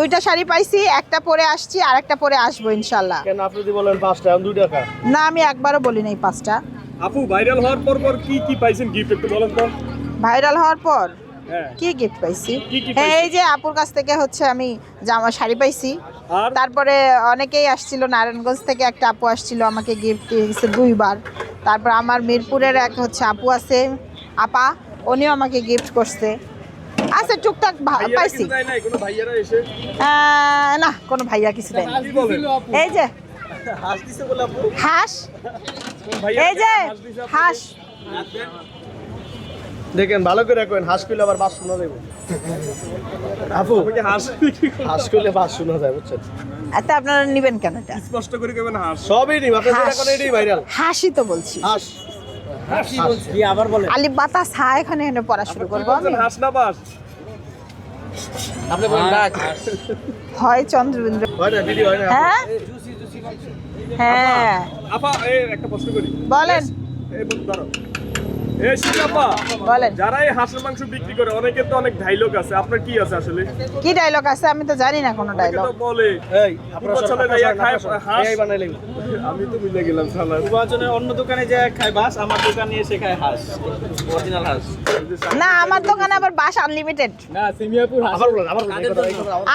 দুইটা শাড়ি পাইছি একটা পরে আসছি আর একটা পরে আসব ইনশাল্লাহ কেন আপনি যদি বলেন পাঁচটা এখন দুই টাকা না আমি একবারও বলি নাই পাঁচটা। আপু ভাইরাল হওয়ার পর পর কি কি পাইছেন গিফট একটু বলেন তো? ভাইরাল হওয়ার পর হ্যাঁ। কি গিফট পাইছি? কি কি এই যে আপুর কাছ থেকে হচ্ছে আমি জামা শাড়ি পাইছি। তারপরে অনেকেই আসছিল নারায়ণগঞ্জ থেকে একটা আপু আসছিল আমাকে গিফট দিয়েছে দুইবার। তারপর আমার মিরপুরের এক হচ্ছে আপু আছে আপা উনিও আমাকে গিফট করছে। আচ্ছা টুকটাক পাইছি। কিছু দেয় নাই কোনো ভাইয়ারা এসে? আহ, না কোনো ভাইয়া কিছু দেয়নি এই যে। হাস হাঁস। এই যে হাঁস? হাঁস। দেখেন ভালো করে রাখবেন হাঁস করলে আবার বাস শোনা যাবে আপু হাঁস? হাঁস করলে বাস শোনা যায় বুঝছেন? এত আপনারা নিবেন কেন এটা? স্পষ্ট করে কেবেন হাঁস। সবই নিব আপনি যেটা হাঁস। করেন এটাই ভাইরাল। হাসি তো বলছি। হাঁস। কি আবার বলে? আলিফ বাতাস হা এখানে এখানে পড়া শুরু করব। আমি হাঁস না বাস? আপনি বলেন ডাক হয় চন্দ্রবিন্দু। হয় না দিদি হয় না। হ্যাঁ? হ্যাঁ। আপা এই একটা প্রশ্ন করি। বলেন। এই বন্ধু দাঁড়াও। বলেন। যারা এই হাঁসের মাংস বিক্রি করে অনেকের তো অনেক ডাইলগ আছে। আপনার কি আছে আসলে? কি ডায়লগ আছে? আমি তো জানি না কোনো ডায়লগ তো বলে এই আপনারা পূর্বাঞ্চলে সব যাইয়া খায় খায় হাঁস। এই বানাইলেন আমি তো মিলে গেলাম শালা পূর্বাঞ্চলের অন্য দোকানে যে খায় বাস আমার দোকানে এসে খায় হাঁস। অরিজিনাল হাঁস। না আমার দোকানে আবার বাস আনলিমিটেড না সিমিয়াপুর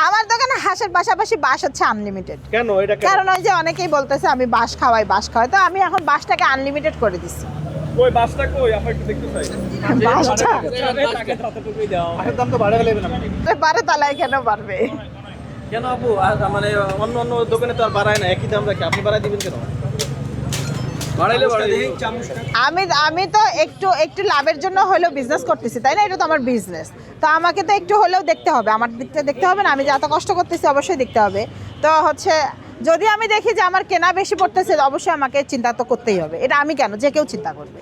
আমার দোকানে হাঁসের পাশাপাশি বাস হচ্ছে আনলিমিটেড কেন? এটা কেন? কারণ ওই যে অনেকেই বলতেছে আমি বাস খাওয়াই বাস খাওয়াই। তো আমি এখন বাসটাকে আনলিমিটেড করে দিচ্ছি। কই বাসটা কই? আপা একটু দেখতে চাই। বাসটা? হাঁসের দাম তো বাড়ে গেলে আপনি পারে তালায় কেন পারবে কেন আপু? মানে অন্য অন্য দোকানে তো আর বাড়ায় না একই দাম রাখে। আপনি বাড়ায় দিবেন কেন? আমি আমি তো একটু একটু লাভের জন্য হলেও বিজনেস করতেছি তাই না? এটা তো আমার বিজনেস তো আমাকে তো একটু হলেও দেখতে হবে। আমার দিকটা দেখতে হবে না আমি যে এত কষ্ট করতেছি অবশ্যই দেখতে হবে। তো হচ্ছে যদি আমি দেখি যে আমার কেনা বেশি পড়তেছে অবশ্যই আমাকে চিন্তা তো করতেই হবে। এটা আমি কেন? যে কেউ চিন্তা করবে।